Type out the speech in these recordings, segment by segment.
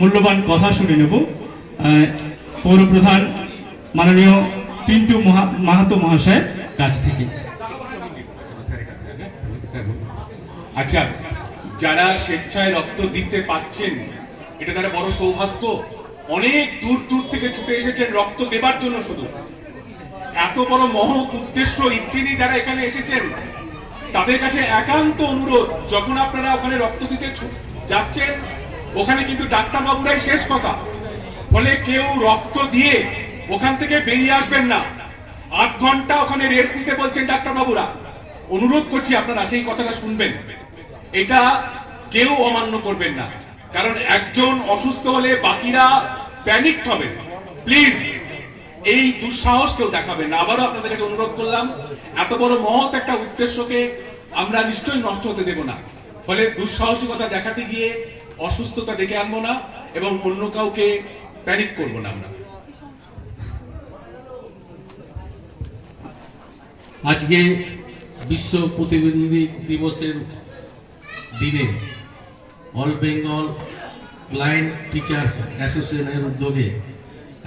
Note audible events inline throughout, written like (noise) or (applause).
মূল্যবান কথা শুনে নেব। পৌরপ্রধান মাননীয় পিন্টু মাহাতো মহাশয়ের কাছ থেকে। আচ্ছা যারা স্বেচ্ছায় রক্ত দিতে পাচ্ছেন, এটা তারা বড় সৌভাগ্য। অনেক দূর দূর থেকে ছুটে এসেছেন রক্ত দেবার জন্য শুধু। এত বড় মহৎ উদ্দেশ্য ইচ্ছে নিয়ে যারা এখানে এসেছেন, তাদের কাছে একান্ত অনুরোধ, যখন আপনারা ওখানে রক্ত দিতে যাচ্ছেন ওখানে কিন্তু ডাক্তারবাবুরাই শেষ কথা। ফলে কেউ রক্ত দিয়ে ওখান থেকে বেরিয়ে আসবেন না। আধ ঘণ্টা ওখানে রেস্ট নিতে বলছেন ডাক্তারবাবুরা। অনুরোধ করছি আপনারা সেই কথাটা শুনবেন। এটা কেউ অমান্য করবেন না। কারণ একজন অসুস্থ হলে বাকিরা প্যানিক হবেন। প্লিজ এই দুঃসাহস কেউ দেখাবেন না। আবারও আপনাদের কাছে অনুরোধ করলাম, এত বড় মহৎ একটা উদ্দেশ্যকে আমরা নিশ্চয়ই নষ্ট হতে দেব না। ফলে দুঃসাহসিকতা দেখাতে গিয়ে অসুস্থতা ডেকে আনব না এবং অন্য কাউকে প্যানিক করব না আমরা। আজকে বিশ্ব প্রতিবন্ধী দিবসের দিনে অল বেঙ্গল ক্লায়েন্ট টিচার্স অ্যাসোসিয়েশনের উদ্যোগে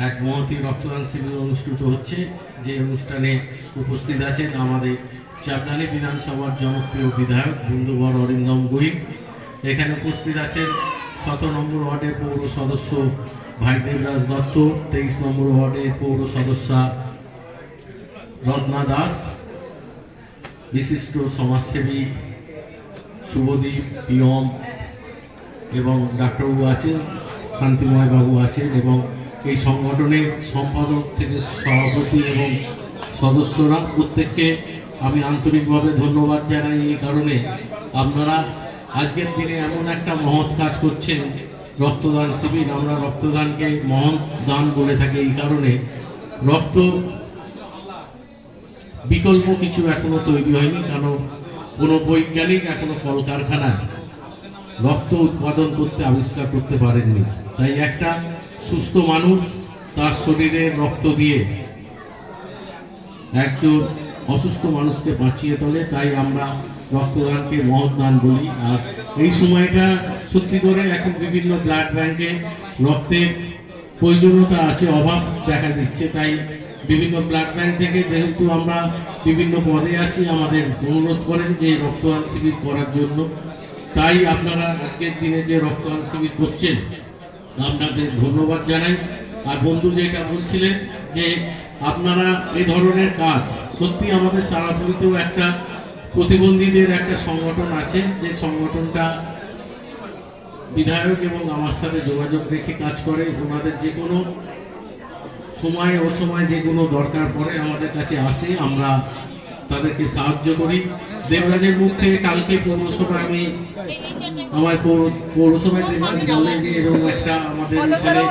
এক মহতি রক্তদান শিবির অনুষ্ঠিত হচ্ছে। যে অনুষ্ঠানে উপস্থিত আছেন আমাদের চাপদানি বিধানসভার জনপ্রিয় বিধায়ক বন্ধুবর অরিন্দম গুহিন। এখানে উপস্থিত আছেন সতেরো নম্বর ওয়ার্ডের পৌর সদস্য ভাই দেবরাজ দত্ত, তেইশ নম্বর ওয়ার্ডের পৌর সদস্যা রত্না দাস, বিশিষ্ট সমাজসেবী শুভদীপ পিয়ম এবং ডাক্তারবাবু আছেন শান্তিময় বাবু আছেন এবং এই সংগঠনের সম্পাদক থেকে সভাপতি এবং সদস্যরা। প্রত্যেককে আমি আন্তরিকভাবে ধন্যবাদ জানাই এই কারণে। আপনারা আজকের দিনে এমন একটা মহৎ কাজ করছেন রক্তদান শিবির। আমরা রক্তদানকে মহৎ দান বলে থাকি এই কারণে। রক্ত বিকল্প কিছু এখনও তৈরি হয়নি, কারণ কোনো বৈজ্ঞানিক এখনও কলকারখানায় রক্ত উৎপাদন করতে, আবিষ্কার করতে পারেননি। তাই একটা সুস্থ মানুষ তার শরীরে রক্ত দিয়ে একজন অসুস্থ মানুষকে বাঁচিয়ে তোলে। তাই আমরা রক্তদানকে মহৎ দান বলি। আর এই সময়টা সত্যি করে এখন বিভিন্ন ব্লাড ব্যাংকে রক্তের প্রয়োজনীয়তা আছে, অভাব দেখা দিচ্ছে। তাই বিভিন্ন ব্লাড ব্যাংক থেকে যেহেতু আমরা বিভিন্ন পদে আছি, আমাদের অনুরোধ করেন যে রক্তদান শিবির করার জন্য। তাই আপনারা আজকের দিনে যে রক্তদান শিবির করছেন, আপনাদের ধন্যবাদ জানাই। আর বন্ধু যেটা বলছিলেন যে আপনারা এই ধরনের কাজ সত্যি আমাদের সারাপুরিতেও একটা প্রতিবন্ধীদের একটা সংগঠন আছে যে সংগঠনটা বিধায়ক এবং আমার সাথে যোগাযোগ রেখে কাজ করে। ওনাদের যে কোনো সময় ও সময় যে কোনো দরকার পড়ে আমাদের কাছে আসে আমরা তাদেরকে সাহায্য করি। দেবরাজের মুখ থেকে কালকে পৌরসভায় আমি আমার পৌর- পৌরসভায় দেবরাজ বললেন যে এরকম একটা আমাদের এখানে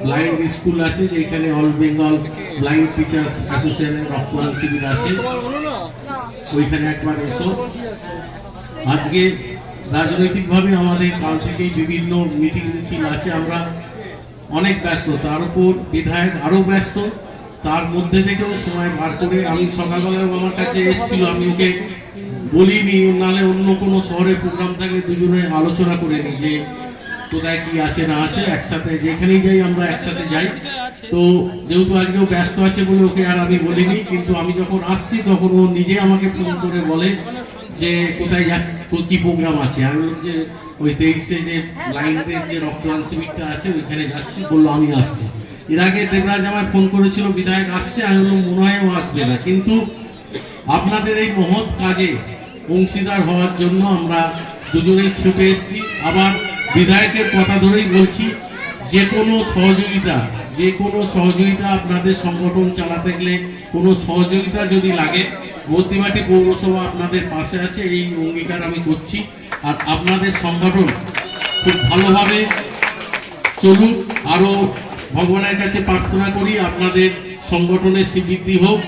ব্লাইন্ড স্কুল আছে যে এখানে অল বেঙ্গল ব্লাইন্ড টিচার্স অ্যাসোসিয়েশনের রক্তদান শিবির আছে। ওইখানে একবার এসো। আজকে রাজনৈতিকভাবে আমাদের কাল থেকেই বিভিন্ন মিটিং মিছিল আছে। আমরা অনেক ব্যস্ত, তার উপর বিধায়ক আরও ব্যস্ত। তার মধ্যে থেকেও সময় বার করে আমি সকালবেলায় আমার কাছে এসেছিল, আমি ওকে বলিনি। নাহলে অন্য কোনো শহরে প্রোগ্রাম থাকে, দুজনে আলোচনা করে নিই যে কোথায় কি আছে না আছে, একসাথে যেখানেই যাই আমরা একসাথে যাই। তো যেহেতু আজকেও ব্যস্ত আছে বলে ওকে আর আমি বলিনি, কিন্তু আমি যখন আসছি তখন ও নিজে আমাকে ফোন করে বলে যে কোথায় যাচ্ছি কি প্রোগ্রাম আছে। আমি যে ওই তেইশে যে লাইনদের যে রক্তদান শিবিরটা আছে, ওইখানে যাচ্ছি। বলল, আমি আসছি। এর আগে দেবরাজ আমায় ফোন করেছিল, বিধায়ক আসছে, আমি বললাম, মনে হয় ও আসবে না। কিন্তু আপনাদের এই মহৎ কাজে অংশীদার হওয়ার জন্য আমরা দুজনেই ছুটে এসেছি। আবার বিধায়কের কথা ধরেই বলছি, যে কোনো সহযোগিতা, যে কোনো সহযোগিতা আপনাদের সংগঠন চালাতে গেলে কোনো সহযোগিতা যদি লাগে, মধ্যমাটি পৌরসভা আপনাদের পাশে আছে, এই অঙ্গীকার আমি করছি। আর আপনাদের সংগঠন খুব ভালোভাবে চলুন আরও ভগবানের কাছে প্রার্থনা করি আপনাদের সংগঠনের স্বীকৃতি হোক।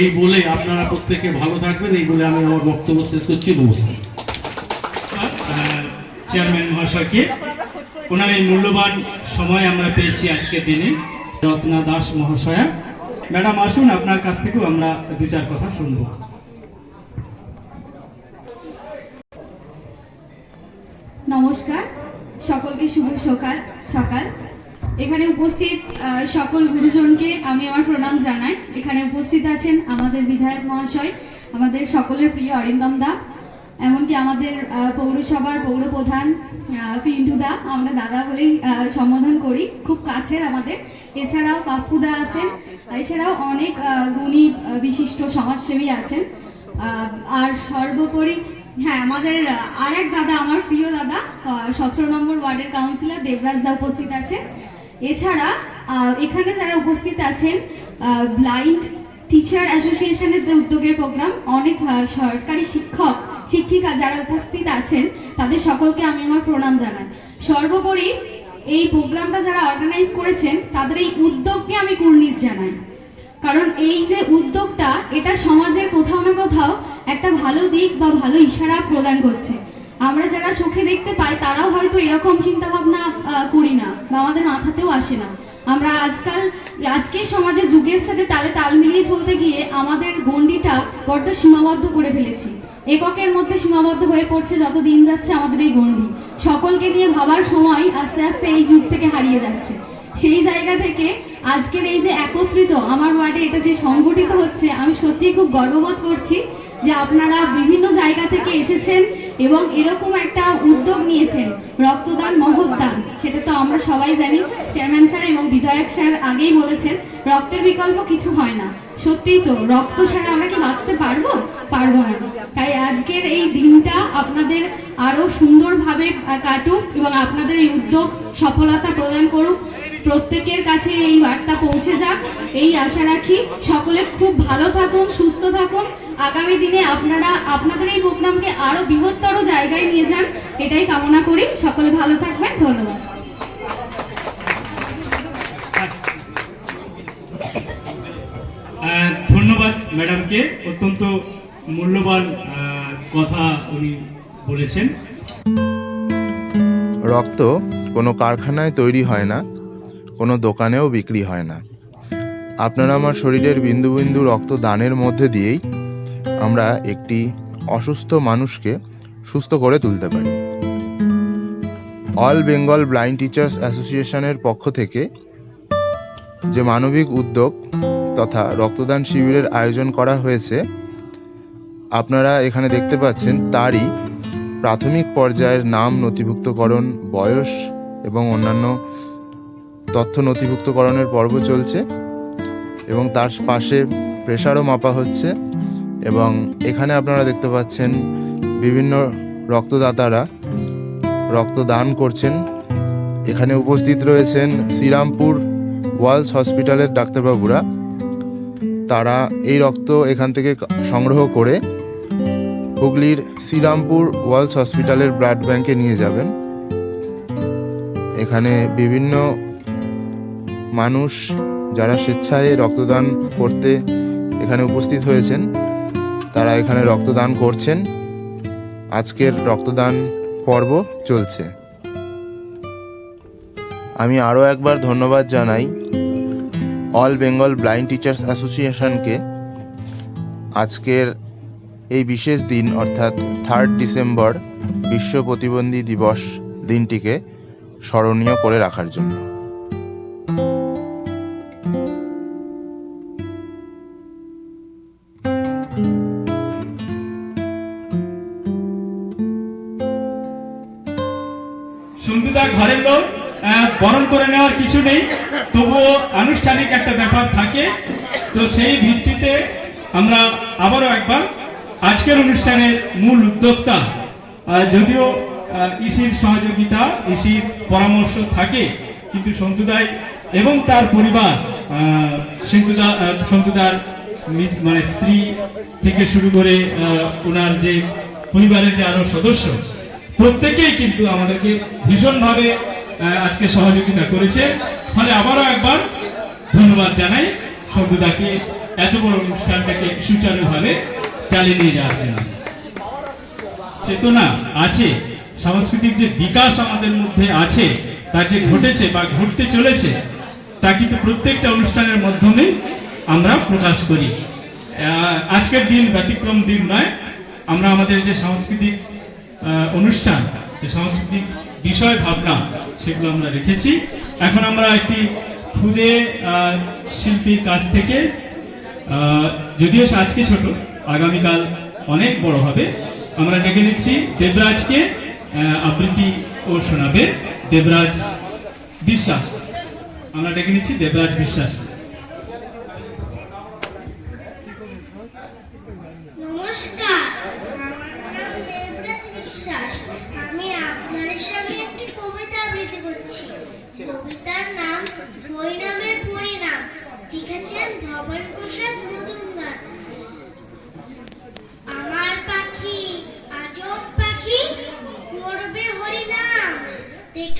এই বলে আপনারা প্রত্যেকে ভালো থাকবেন, এই বলে আমি আমার বক্তব্য শেষ করছি। নমস্কার। চেয়ারম্যান মহাশয়কে ওনার এই মূল্যবান সময় আমরা পেয়েছি আজকের দিনে। রত্না দাস মহাশয়া। ম্যাডাম, আসুন আপনার কাছ থেকেও আমরা দু চার কথা শুনব। নমস্কার। সকলকে শুভ সকাল সকাল। এখানে উপস্থিত সকল গুরুজনকে আমি আমার প্রণাম জানাই। এখানে উপস্থিত আছেন আমাদের বিধায়ক মহাশয়, আমাদের সকলের প্রিয় অরিন্দম দা। এমনকি আমাদের পৌরসভার পৌর প্রধান আহ, পিন্টু দা আমরা দাদা বলেই সম্বোধন করি। খুব কাছের আমাদের। এছাড়াও পাপ্পুদা আছেন এছাড়াও অনেক গুণী বিশিষ্ট সমাজসেবী আছেন। আর সর্বোপরি হ্যাঁ আমাদের আর এক দাদা আমার প্রিয় দাদা সতেরো নম্বর ওয়ার্ডের কাউন্সিলর দেবরাজ দা উপস্থিত আছেন। এছাড়া এখানে যারা উপস্থিত আছেন ব্লাইন্ড টিচার অ্যাসোসিয়েশনের যে উদ্যোগের প্রোগ্রাম অনেক সরকারি শিক্ষক শিক্ষিকা যারা উপস্থিত আছেন, তাদের সকলকে আমি আমার প্রণাম জানাই। সর্বোপরি এই প্রোগ্রামটা যারা অর্গানাইজ করেছেন, তাদের এই উদ্যোগকে আমি কুর্নিশ জানাই। কারণ এই যে উদ্যোগটা, এটা সমাজের কোথাও না কোথাও একটা ভালো দিক বা ভালো ইশারা প্রদান করছে। আমরা যারা চোখে দেখতে পাই, তারাও হয়তো এরকম চিন্তা ভাবনা করি না বা আমাদের মাথাতেও আসে না। আমরা আজকাল, আজকের সমাজে যুগের সাথে তালে তাল মিলিয়ে চলতে গিয়ে আমাদের গণ্ডিটা বড্ড সীমাবদ্ধ করে ফেলেছি। এককের মধ্যে সীমাবদ্ধ হয়ে পড়ছে যত দিন যাচ্ছে আমাদের এই গণ্ডি। সকলকে নিয়ে ভাবার সময় আস্তে আস্তে এই যুগ থেকে হারিয়ে যাচ্ছে। সেই জায়গা থেকে আজকের এই যে একত্রিত আমার ওয়ার্ডে এটা যে সংগঠিত হচ্ছে, আমি সত্যিই খুব গর্ববোধ করছি যে আপনারা বিভিন্ন জায়গা থেকে এসেছেন এবং এরকম একটা উদ্যোগ নিয়েছেন, রক্তদান মহৎদান সেটা তো আমরা সবাই জানি, চেয়ারম্যান স্যার এবং বিধায়ক স্যার আগেই বলেছেন, রক্তের বিকল্প কিছু হয় না। সত্যিই তো, রক্ত ছাড়া আমরা কি বাঁচতে পারব? পারব না। তাই আজকের এই দিনটা আপনাদের আরও সুন্দরভাবে কাটুক এবং আপনাদের এই উদ্যোগ সফলতা প্রদান করুক। প্রত্যেকের কাছে এই বার্তা পৌঁছে যাক। এই আশা রাখি সকলে খুব ভালো থাকুন, সুস্থ থাকুন। আগামী দিনে আপনারা, আপনাদের এই প্রোগ্রামকে আরও বৃহত্তর জায়গায় নিয়ে যান। এটাই কামনা করি। সকলে ভালো থাকবেন। ধন্যবাদ। ধন্যবাদ ম্যাডামকে। অত্যন্ত মূল্যবান কথা উনি বলেছেন। রক্ত কোনো কারখানায় তৈরি হয় না, কোনো দোকানেও বিক্রি হয় না। আপনারা আমার শরীরের বিন্দু বিন্দু রক্ত দানের মধ্যে দিয়েই আমরা একটি অসুস্থ মানুষকে সুস্থ করে তুলতে পারি। অল বেঙ্গল ব্লাইন্ড টিচার্স অ্যাসোসিয়েশনের পক্ষ থেকে যে মানবিক উদ্যোগ তথা রক্তদান শিবিরের আয়োজন করা হয়েছে আপনারা এখানে দেখতে পাচ্ছেন তারই প্রাথমিক পর্যায়ের নাম নথিভুক্তকরণ, বয়স এবং অন্যান্য তথ্য নথিভুক্তকরণের পর্ব চলছে এবং তার পাশে প্রেশারও মাপা হচ্ছে এবং এখানে আপনারা দেখতে পাচ্ছেন বিভিন্ন রক্তদাতারা রক্তদান করছেন। এখানে উপস্থিত রয়েছেন শ্রীরামপুর ওয়ালস হসপিটালের ডাক্তারবাবুরা। তারা এই রক্ত এখান থেকে সংগ্রহ করে হুগলির শ্রীরামপুর ওয়ালস হসপিটালের ব্লাড ব্যাংকে নিয়ে যাবেন। এখানে বিভিন্ন মানুষ যারা স্বেচ্ছায় রক্তদান করতে এখানে উপস্থিত হয়েছেন, তারা এখানে রক্তদান করছেন। আজকের রক্তদান পর্ব চলছে। আমি আরও একবার ধন্যবাদ জানাই অল বেঙ্গল ব্লাইন্ড টিচার্স অ্যাসোসিয়েশনকে। আজকের এই বিশেষ দিন, অর্থাৎ থার্ড ডিসেম্বর বিশ্ব প্রতিবন্ধী দিবস দিনটিকে স্মরণীয় করে রাখার জন্য। বরণ করে নেওয়ার কিছু নেই, তবুও আনুষ্ঠানিক একটা ব্যাপার থাকে। তো সেই ভিত্তিতে আমরা আবারও একবার আজকের অনুষ্ঠানের মূল উদ্যোক্তা যদিও ইসির সহযোগিতা, ইসির পরামর্শ থাকে, কিন্তু সন্তুদাই এবং তার পরিবার সন্তুদা সন্তুদার মানে স্ত্রী থেকে শুরু করে ওনার যে পরিবারের যে আরও সদস্য, প্রত্যেকেই কিন্তু আমাদেরকে ভীষণভাবে আজকে সহযোগিতা করেছে। ফলে আবারও একবার ধন্যবাদ জানাই শব্দদাকে এত বড় অনুষ্ঠানটাকে সুচারুভাবে চালিয়ে নিয়ে যাওয়ার জন্য চেতনা আছে সাংস্কৃতিক যে বিকাশ আমাদের মধ্যে আছে তা যে ঘটেছে বা ঘটতে চলেছে তা কিন্তু প্রত্যেকটা অনুষ্ঠানের মাধ্যমে আমরা প্রকাশ করি। আজকের দিন ব্যতিক্রম দিন নয় আমরা আমাদের যে সাংস্কৃতিক অনুষ্ঠান যে সাংস্কৃতিক বিষয় ভাবনা সেগুলো আমরা রেখেছি। এখন আমরা একটি আহ, শিল্পীর কাছ থেকে যদিও আজকে ছোট আগামীকাল অনেক বড় হবে। আমরা ডেকে নিচ্ছি দেবরাজকে আবৃত্তি ও শোনাবে দেবরাজ বিশ্বাস। আমরা ডেকে নিচ্ছি দেবরাজ বিশ্বাস। প্রসাদ মজুমদার আমার পাখি আজব পাখি করবে হরিনাম দেখে জানব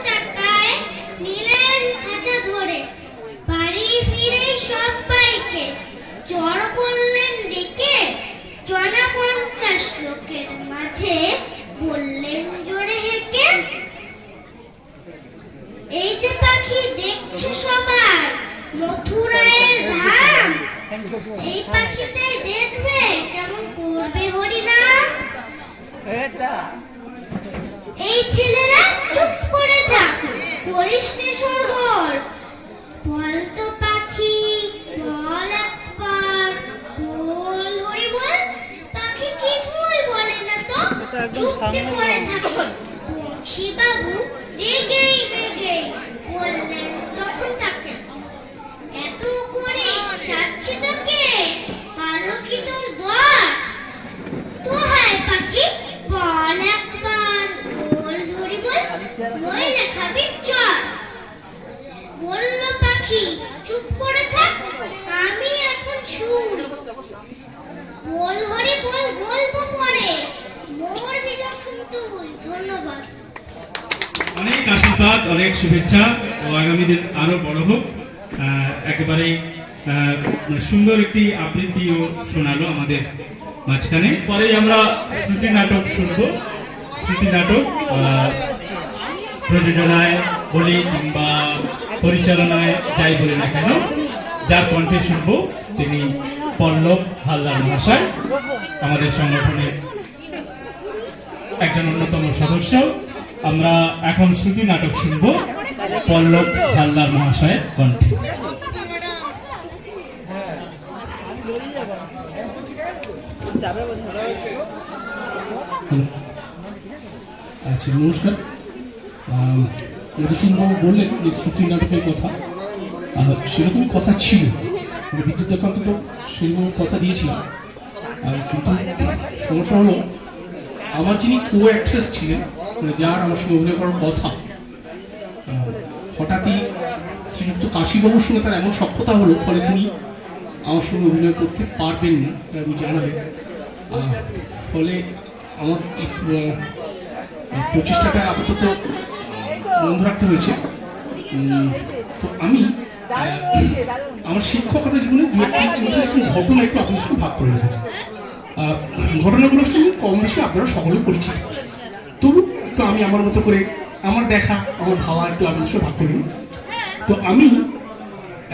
মাঝে বললেন জোরে হেঁকে এই যে পাখি দেখছ সবাই মথুরায়ের ধাম এই পাখিটাই দেখবে কেমন করবে হরিনাম এই ছেলেরা চুপ করে থাক করিস নে সরগোল বল তো পাখি। চুপটি সামনে শিবাবু রেগেই রেগেই বললেন তখন তাকে এত করে সাচ্ছি তোকে পারল কি তোর দর তো হায় পাখি বল একবার বল ধরি বল নইলে খাবি চর বলল পাখি চুপ করে থাক আমি এখন শুই বল হরি বল বলব পরে মরবি যখন তুই ধন্যবাদ আশীর্বাদ অনেক শুভেচ্ছা। ও আগামী দিন আরও বড় হোক। আহ, একেবারেই মানে সুন্দর একটি আবৃত্তিও শোনালো আমাদের মাঝখানে। পরেই আমরা শ্রুতি নাটক শুনব। শ্রুতি নাটক প্রযোজনায় বলি কিংবা পরিচালনায় যাই বলি না কেন যার কণ্ঠে শুনব তিনি পল্লব হালদার মহাশয় আমাদের সংগঠনের একজন অন্যতম সদস্য। আমরা এখন শ্রুতি নাটক শুনব পল্লব হালদার মহাশয়ের কণ্ঠে। আচ্ছা নমস্কার। মধুসূদনবাবু বললেন শ্রুতি নাটকের কথা। সেরকমই কথা ছিল। বিদ্যুৎ দেখান্ত তো সেরকম কথা দিয়েছিলাম কিন্তু সমস্যা হলো, আমার যিনি কো অ্যাক্ট্রেস ছিলেন যার আমার সঙ্গে অভিনয় করার কথা। হঠাৎই শ্রীযুক্ত কাশীবাবুর সঙ্গে তার এমন সক্ষতা হলো, ফলে তিনি আমার সঙ্গে অভিনয় করতে পারবেন না আমি জানালেন ফলে আমার প্রচেষ্টাটা আপাতত বন্ধ রাখতে হয়েছে। তো আমি আমার শিক্ষকতা জীবনে দু ঘটনা একটু আপনার সঙ্গে ভাগ করে নেব। ঘটনাগুলোর সঙ্গে কম বেশি আপনারা সকলে পরিচিত। তবু একটু আমি আমার মতো করে আমার দেখা আমার ভাবা একটু আপনাদের সঙ্গে ভাগ করে। তো আমি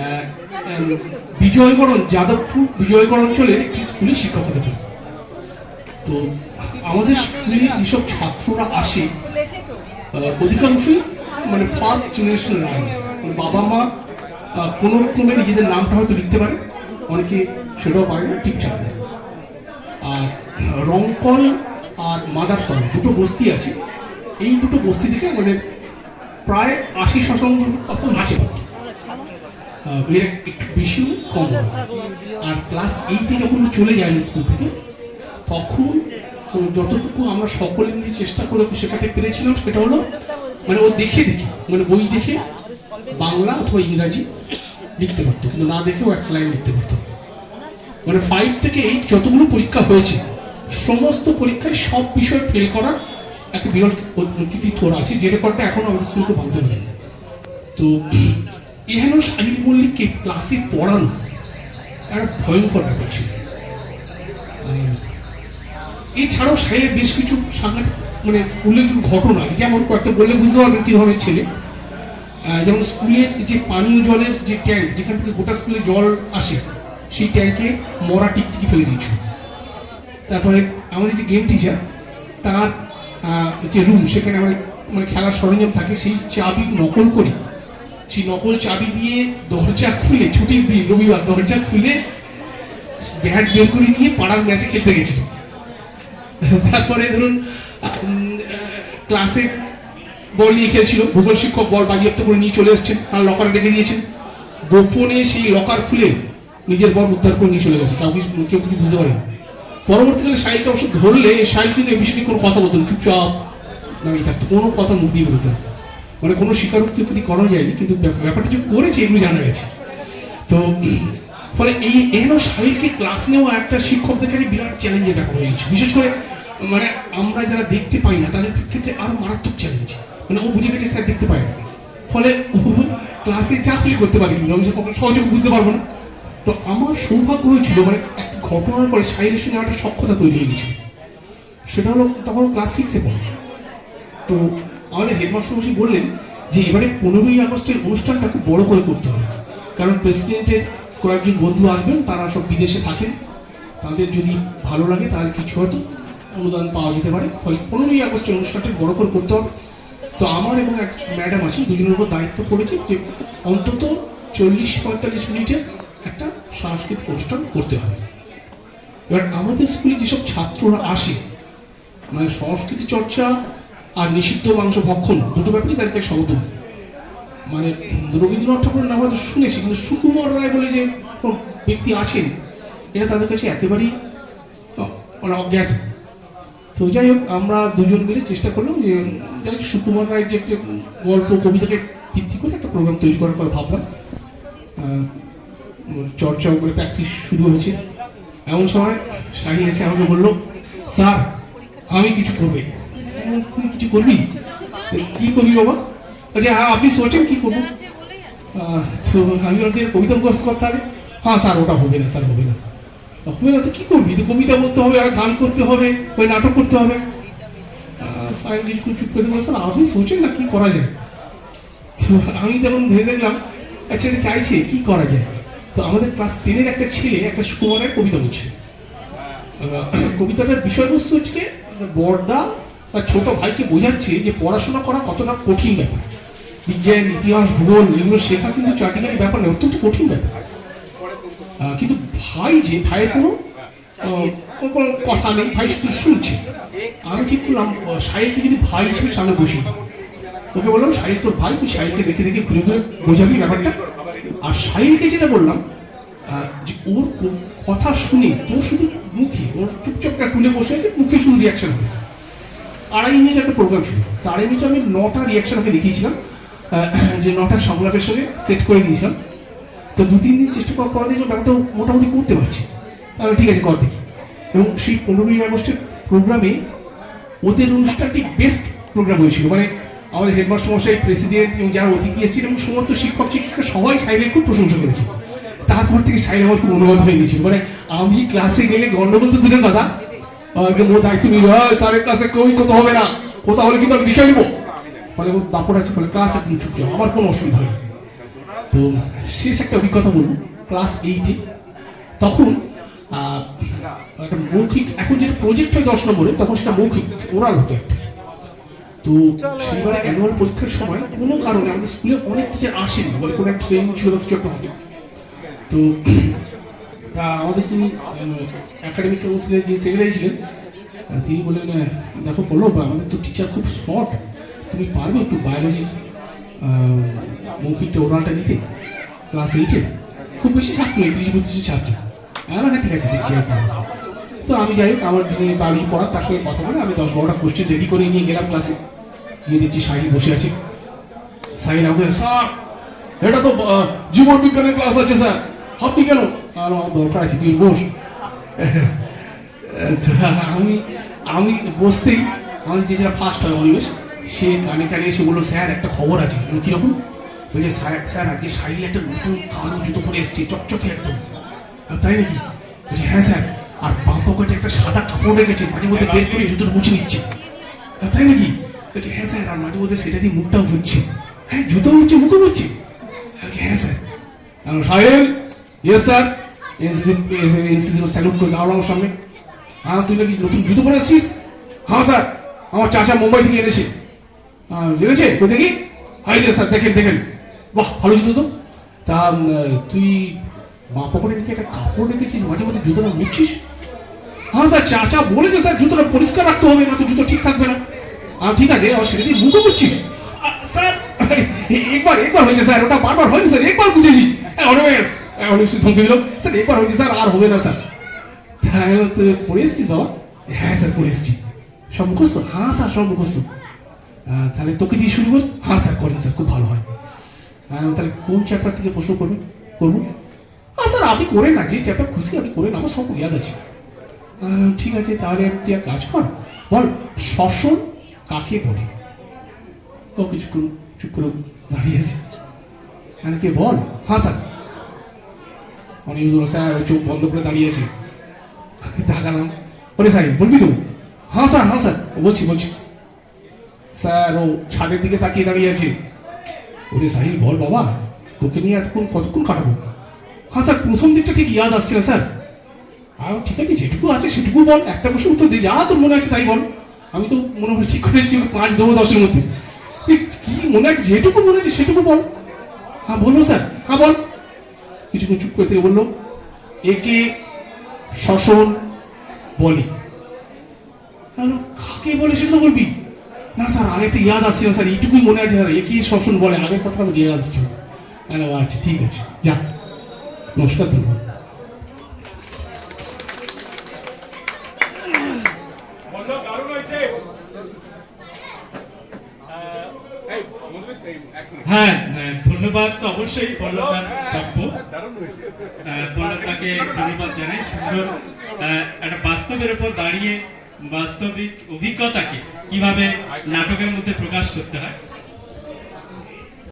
আহ, যাদবপুর বিজয়গড় অঞ্চলের একটি স্কুলে শিক্ষকতা করি তো আমাদের স্কুলে যেসব ছাত্ররা আসে অধিকাংশই মানে ফার্স্ট জেনারেশন লাইন বাবা মা কোনো রকমে নিজেদের নামটা হয়তো লিখতে পারে অনেকে সেটাও পারে না ঠিক জানে না। আর রংকল আর মাদারতল দুটো বস্তি আছে। এই দুটো বস্তি থেকে আমাদের প্রায় আশি শতাংশ এর একটু বেশিও কম আর ক্লাস এইটে যখন চলে যায় স্কুল থেকে, তখন যতটুকু আমরা সকলে মিলে চেষ্টা করে শেখাতে পেরেছিলাম, সেটা হলো মানে ও দেখে দেখে মানে বই দেখে বাংলা অথবা ইংরাজি লিখতে পারতো, কিন্তু না দেখেও এক লাইন লিখতে পারতো। মানে ফাইভ থেকে এইট যতগুলো পরীক্ষা হয়েছে, সমস্ত পরীক্ষায় সব বিষয় ফেল করার একটা বিরল কৃতিত্ব আছে, যে রেকর্ডটা এখন আমাদের স্কুলকে ভাঙতে পারে তো এহেন সাহিল মল্লিককে ক্লাসে পড়ানো একটা ভয়ঙ্কর ব্যাপার ছিল। এছাড়াও সাইলে বেশ কিছু সাংঘাতিক মানে উল্লেখযোগ্য ঘটনা যেমন কয়েকটা বললে বুঝতে পারবেন কি ধরনের ছেলে। যেমন স্কুলের যে পানীয় জলের যে ট্যাঙ্ক, যেখান থেকে গোটা স্কুলে জল আসে, সেই ট্যাঙ্কে মরা টিকটিকি ফেলে দিয়েছিল। তারপরে আমাদের যে গেম টিচার তার যে রুম সেখানে আমাদের মানে খেলার সরঞ্জাম থাকে, সেই চাবি নকল করে। সেই নকল চাবি দিয়ে দরজা খুলে, ছুটির দিন, রবিবার, দরজা খুলে ব্যাট বের করে নিয়ে পাড়ার ম্যাচে খেলতে গেছিল। তারপরে ধরুন ক্লাসে বল নিয়ে খেলছিল, ভূগোল শিক্ষক বল বাজেয়াপ্ত করে নিয়ে চলে এসেছেন আর লকার ডেকে দিয়েছেন গোপনে সেই লকার খুলে নিজের বল উদ্ধার করে নিয়ে চলে গেছে। কাউকে কেউ কিছু বুঝতে পারে পরবর্তীকালে সাহিলকে অবশ্য ধরলে সাহিল কিন্তু এই বিষয়ে কোনো কথা বলতো চুপচাপ দাঁড়িয়ে থাকতো কোনো কথা মুখ দিয়ে বলতো মানে কোনো স্বীকারোক্তি ওখানে করা যায়নি, কিন্তু ব্যাপারটা যে করেছে এগুলো জানা গেছে। তো, ফলে এই এন সাহিলকে ক্লাস নেওয়া একটা শিক্ষকদের কাছে বিরাট চ্যালেঞ্জের ব্যাপার হয়ে গেছে বিশেষ করে মানে আমরা যারা দেখতে পাই না, তাদের ক্ষেত্রে আরও মারাত্মক চ্যালেঞ্জ মানে ও বুঝে গেছে স্যার দেখতে পায় না। ফলে ও ক্লাসে কিছু করতে পারি কিন্তু আমি সে কখনো সহজে বুঝতে পারব না। তো আমার সৌভাগ্য হয়েছিল মানে একটা ঘটনার পরে সাহিলের সঙ্গে একটা সক্ষতা তৈরি হয়ে গেছিল সেটা হলো, তখন ক্লাস সিক্সে পড়ে তো আমাদের হেডমাস্টার মশাই বললেন যে, এবারে পনেরোই আগস্টের অনুষ্ঠানটা খুব বড় করে করতে হবে। কারণ প্রেসিডেন্টের কয়েকজন বন্ধু আসবেন, তারা সব বিদেশে থাকেন। তাদের যদি ভালো লাগে, তাহলে কিছু হয়তো অনুদান পাওয়া যেতে পারে। ফলে পনেরোই আগস্টের অনুষ্ঠানটা বড় করে করতে হবে। তো আমার এবং এক ম্যাডাম আছে, দুজনের উপর দায়িত্ব পড়েছে যে, অন্তত চল্লিশ পঁয়তাল্লিশ মিনিটের সাংস্কৃতিক অনুষ্ঠান করতে হবে। এবার আমাদের স্কুলে যেসব ছাত্ররা আসে মানে সংস্কৃতি চর্চা আর নিষিদ্ধ মাংস ভক্ষণ, দুটো ব্যাপারই তাদেরকে সমতুল্য। মানে রবীন্দ্রনাথ ঠাকুরের নাম হয়তো শুনেছি, কিন্তু সুকুমার রায় বলে যে ব্যক্তি আছেন এটা তাদের কাছে একেবারেই মানে অজ্ঞাত। তো যাই হোক, আমরা দুজন মিলে চেষ্টা করলাম যে, যাই সুকুমার রায় যে একটা গল্প, কবিতাকে ভিত্তি করে একটা প্রোগ্রাম তৈরি করার কথা ভাবলাম। চর্চা করে প্র্যাকটিস শুরু হয়েছে। এমন সময় সাহিল এসে আমাকে বলল, স্যার, আমি কিছু করবে। তুই কিছু করবি? কি করবি বাবা? বলছে হ্যাঁ আপনি সোচেন কি করব? আমি বলছি, কবিতা মুখস্থ করতে হবে? হ্যাঁ স্যার, ওটা হবে না, স্যার, হবে না। হবে না, তো কি করবি? তো কবিতা বলতে হবে, আর গান করতে হবে, ওই নাটক করতে হবে। সাহেব বিলকুল চুপ করে বলে স্যার আপনি সোচেন না, কি করা যায়? তো আমি তখন ভেবে দেখলাম আচ্ছা এটা চাইছে, কি করা যায়? তো আমাদের ক্লাস টেনের একটা ছেলে, একটা সুকুমারের কবিতা বলছে। কবিতাটার বিষয়বস্তু হচ্ছে বর্দা তার ছোট ভাইকে বোঝাচ্ছে যে পড়াশোনা করা কতটা কঠিন ব্যাপার। বিজ্ঞান, ইতিহাস, ভূগোল, এগুলো শেখা কিন্তু চাটিকারি ব্যাপার নয়, অত্যন্ত কঠিন ব্যাপার। কিন্তু ভাই যে, ভাইয়ের কোনো কোনো- কথা নেই, ভাই শুধু শুনছে। আমি ঠিক করলাম সাহিলকে যদি ভাই হিসেবে সামনে বসি ওকে বললাম সাহিল তোর ভাই? তুই সাহিলকে দেখে দেখে ঘুরে ঘুরে বোঝাবি ব্যাপারটা? আর সাহিলকে যেটা বললাম যে ওর কথা শুনে তোর শুধু মুখে, ওর চুপচাপ একটা খুলে বসে আছে, মুখে শুধু রিয়াকশন হবে। আড়াই মিনিট একটা প্রোগ্রাম ছিল। তো আড়াই মিনিট আমি নটা রিয়াকশন ওকে দেখিয়েছিলাম যে নটা সংলাপের সঙ্গে সেট করে দিয়েছিলাম। তো দু তিন দিন চেষ্টা করার পর দেখলাম ব্যাপারটা মোটামুটি করতে পারছি। তাহলে ঠিক আছে, কর দেখি। এবং সেই পনেরোই আগস্টের প্রোগ্রামে ওদের অনুষ্ঠানটি বেস্ট প্রোগ্রাম হয়েছিল। মানে আমাদের হেডমাস্টার মশাই প্রেসিডেন্ট এবং যারা অতিথি এসেছিল এবং সমস্ত শিক্ষক শিক্ষিকা সবাই সাইলের খুব প্রশংসা করেছে। তারপর থেকে সাইল আমার খুব অনুবাদ হয়ে গেছিল মানে আমি ক্লাসে গেলে গন্ডগোল তো দূরের কথা। দায়িত্ব নিল "এই, স্যারের ক্লাসে কেউই কথা হবে না। কোথা হলে কিন্তু আমি বিষয় নিবো। ফলে দাপট আছে ফলে ক্লাস একদিন ছুটি আমার কোনো অসুবিধা হয়নি তো শেষ একটা অভিজ্ঞতা বলব। ক্লাস এইটে তখন একটা মৌখিক এখন যেটা প্রজেক্ট হয় দশ নম্বরে তখন সেটা মৌখিক ওরাল হতো একটা। তো সেইবারে অ্যানুয়াল পরীক্ষার সময় কোনো কারণে আমাদের স্কুলে অনেক টিচার আসেন বলে কোনো একটা ট্রেনিং ছিল কিছু একটা হবে। তো (clears throat) তা আমাদের যিনি একাডেমিক কাউন্সিলের যে সেক্রেটারি ছিলেন তিনি বললেন দেখো বলো আমাদের তো টিচার খুব স্মার্ট তুমি পারবে একটু বায়োলজি মৌখিকটা ওরালটা নিতে? ক্লাস এইটের খুব বেশি ছাত্র নেই, তিরিশ বত্রিশ ছাত্র। হ্যাঁ হ্যাঁ ঠিক আছে, দেখছি। তো আমি যাই হোক, আমার যিনি বাড়ি পড়া তার সঙ্গে কথা বলে আমি দশ বারোটা কোশ্চেন রেডি করে নিয়ে গেলাম ক্লাসে গিয়ে দেখছি সাহিল বসে আছে। সাহিল আমাকে স্যার এটা তো জীবন বিজ্ঞানের ক্লাস আছে স্যার। আপনি কেন? আর আমার দরকার আছে তুই বস। আমি আমি বসতেই আমাদের যে যেটা ফার্স্ট হয় অনিমেষ সে কানে কানে এসে বলল স্যার একটা খবর আছে। আমি, কীরকম? বলছে স্যার স্যার আজকে সাহিল একটা নতুন কালো জুতো পরে এসছে চকচকে একদম। তাই নাকি? বলছি হ্যাঁ স্যার আর বাম পকেটে একটা সাদা কাপড় রেখেছে মাঝে মধ্যে বের করে জুতোটা মুছে নিচ্ছে। তাই নাকি? বলছি হ্যাঁ স্যার আর মাঝে মধ্যে সেটা দিয়ে মুখটাও ঘুরছে হ্যাঁ জুতো মুছছে মুখও বলছি হ্যাঁ স্যার আর সাহেব ইয়েস স্যার ইনসিডেন্ট স্যালুট করে দাঁড়াও সামনে হ্যাঁ তুই নাকি নতুন জুতো পরে আসছিস হ্যাঁ স্যার আমার চাচা মুম্বাই থেকে এনেছে এনেছে কই দেখি হাই স্যার দেখেন দেখেন বাহ ভালো জুতো তো তা তুই মা পকেটে নাকি একটা কাপড় রেখেছিস মাঝে মধ্যে জুতোটা মুছছিস হ্যাঁ স্যার চাচা বলেছে স্যার জুতোটা পরিষ্কার রাখতে হবে না তো জুতো ঠিক থাকবে না ঠিক আছে সেটা দিয়ে মুখও করছিস স্যার একবার একবার হয়েছে স্যার ওটা বারবার হয়নি স্যার একবার বুঝেছি। অলওয়েজ অনেক ধমকি দিল। স্যার একবার হয়েছে স্যার আর হবে না স্যার। তাহলে পড়ে এসছিস বাবা? হ্যাঁ স্যার পড়ে এসছি। সব মুখস্থ হ্যাঁ স্যার সব মুখস্থ তাহলে তোকে দিয়ে শুরু কর? হ্যাঁ স্যার করেন স্যার খুব ভালো হয়। আহ, তাহলে কোন চ্যাপ্টার থেকে প্রশ্ন করবেন করব? হ্যাঁ স্যার আপনি করেন না যে চ্যাপ্টার খুশি আপনি করেন আমার সব ইয়াদ আছে। ঠিক আছে তাহলে তুই এক কাজ কর। বল শ্বসন কাকে বলে? ও কিছুক্ষণ চুপ করে দাঁড়িয়ে আছে। হ্যাঁ কে বল? হ্যাঁ স্যার। অনেক স্যার ওই চোখ বন্ধ করে দাঁড়িয়ে আছে। আমি তাকালাম। ওরে স্যার, বলবি তো? হ্যাঁ স্যার হ্যাঁ স্যার। ও বলছি বলছি। স্যার, ও ছাদের দিকে তাকিয়ে দাঁড়িয়ে আছে। ওরে সাহিল, বল বাবা, তোকে নিয়ে এতক্ষণ কতক্ষণ কাটাবো? হ্যাঁ স্যার, প্রথম দিকটা ঠিক ইয়াদ আসছে না স্যার। আর ঠিক আছে, যেটুকু আছে সেটুকু বল, একটা প্রশ্ন উত্তর দে, যা তোর মনে আছে তাই বল। আমি তো মনে হয় ঠিক করেছি পাঁচ দেবো দশের মধ্যে। কি মনে আছে যেটুকু মনে আছে সেটুকু বল। হ্যাঁ বলব স্যার। হ্যাঁ বল। কিছুক্ষণ চুপ করে থেকে বলল, একে শ্বসন বলে। কাকে বলে সেটা তো বলবি? না স্যার, আরেকটা ইয়াদ আসছে না স্যার, এইটুকুই মনে আছে স্যার, একে শ্বসন বলে। আগের কথা আমি ইয়াদ আসছে। না। আচ্ছা ঠিক আছে, যা। নমস্কার, ধন্যবাদ। হ্যাঁ হ্যাঁ, ধন্যবাদ তো অবশ্যই পল্লবদার প্রাপ্য পল্লবদাকে ধন্যবাদ জানাই। সুন্দর আহ, একটা বাস্তবের উপর দাঁড়িয়ে বাস্তবিক অভিজ্ঞতাকে কীভাবে নাটকের মধ্যে প্রকাশ করতে হয়।